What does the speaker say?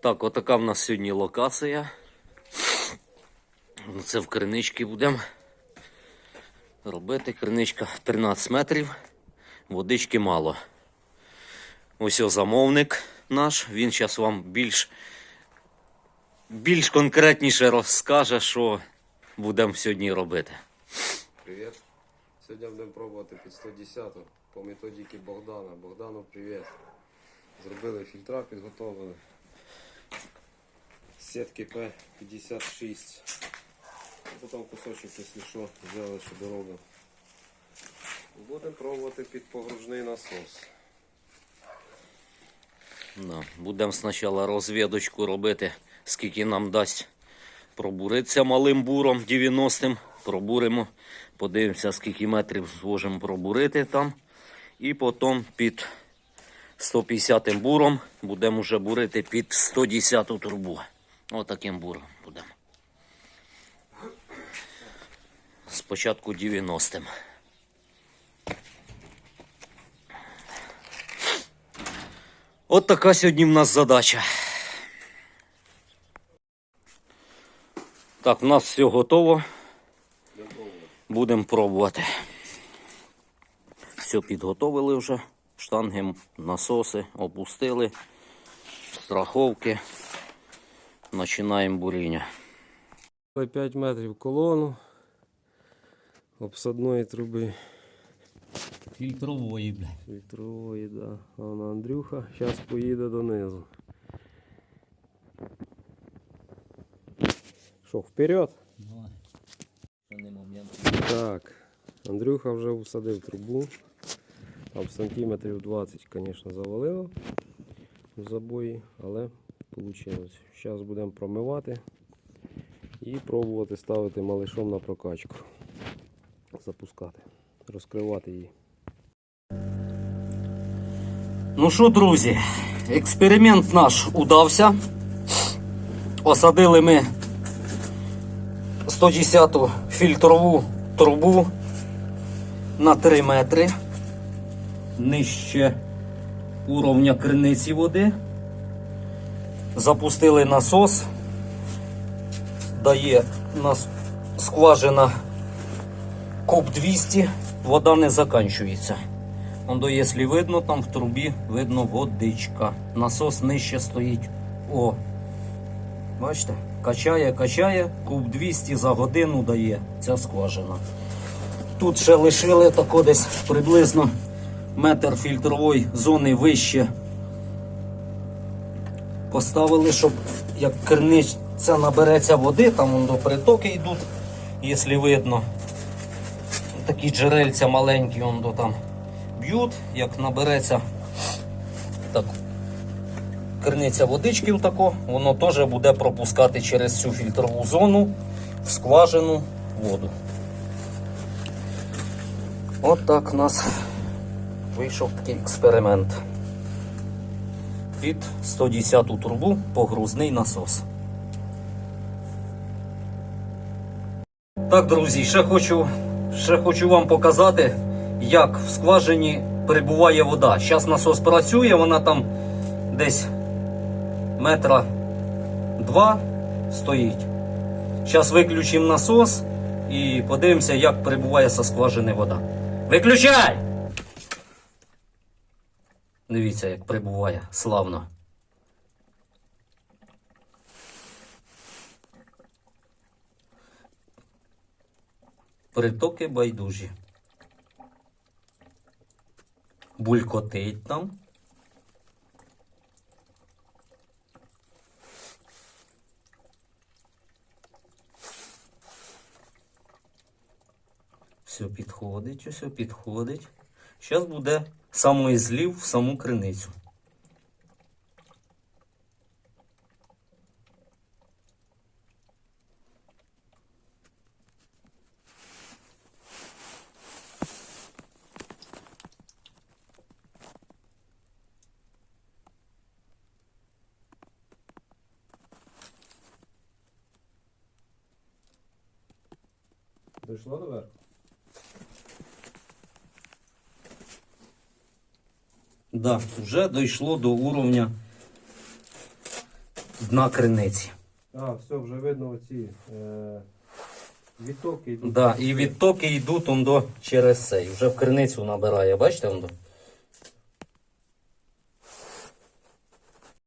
Так, отака в нас сьогодні локація. Ну, Це в кринички будемо робити. Криничка 13 метрів, водички мало. Ось замовник наш. Він зараз вам більш, більш конкретніше розкаже, що будемо сьогодні робити. Привіт. Сьогодні будемо пробувати під 110 по методіки Богдана. Богдану привіт. Зробили фільтра, підготовили. Сітки П56. Потім кусочок, якщо що, взяли, що доробимо. Будемо пробувати під погружний насос. Да. Будемо спочатку розвідочку робити, скільки нам дасть пробуритися малим буром 90-м. Пробуримо, подивимося, скільки метрів зможемо пробурити там. І потім під 150 буром будемо вже бурити під 110 трубу. Отаким буром будемо. Спочатку 90-м. От така сьогодні в нас задача. Так, в нас все готово. Будемо пробувати. Все підготовили вже. Штанги, насоси опустили, страховки. Починаємо буріння. 5 метрів колону обсадної труби. Фільтрової, блядь. Фільтрової, да. А вона Андрюха зараз поїде донизу. Що, вперед? Так. Андрюха вже всадив трубу. Там сантиметрів 20, звісно, завалило в забої, але вийшло. Зараз будемо промивати і пробувати ставити малишом на прокачку. Запускати, розкривати її. Ну що, друзі, експеримент наш удався. Осадили ми 110-ту фільтрову трубу на 3 метри нижче уровня криниці води. Запустили насос. Дає нас скважина КОП 200, вода не заканчується. Ондо, якщо видно, там в трубі видно водичка. Насос нижче стоїть. О. Бачите? Качає, качає, куб 200 за годину дає ця скважина. Тут ще лишили тако десь приблизно метр фільтрової зони вище. Поставили, щоб як керниця набереться води, там воно притоки йдуть, якщо видно. Такі джерельця маленькі, воно там б'ють, як набереться так, керниця водички тако, воно теж буде пропускати через цю фільтрову зону в скважину воду. От так у нас вийшов такий експеримент. Під 110 трубу погрузний насос. Так, друзі, ще хочу, ще хочу вам показати, як в скважині перебуває вода. Зараз насос працює, вона там десь метра два стоїть. Зараз виключимо насос і подивимося, як перебуває со скважини вода. Виключай! Дивіться, як прибуває славно. Притоки байдужі. Булькотить там. Все підходить, все підходить. Зараз буде самий злів в саму криницю. Дійшло до Да, вже дійшло до уровня дна криниці. А, все, вже видно оці е, відтоки йдуть. Да, і відтоки йдуть он до через цей. Вже в криницю набирає. Бачите, он до?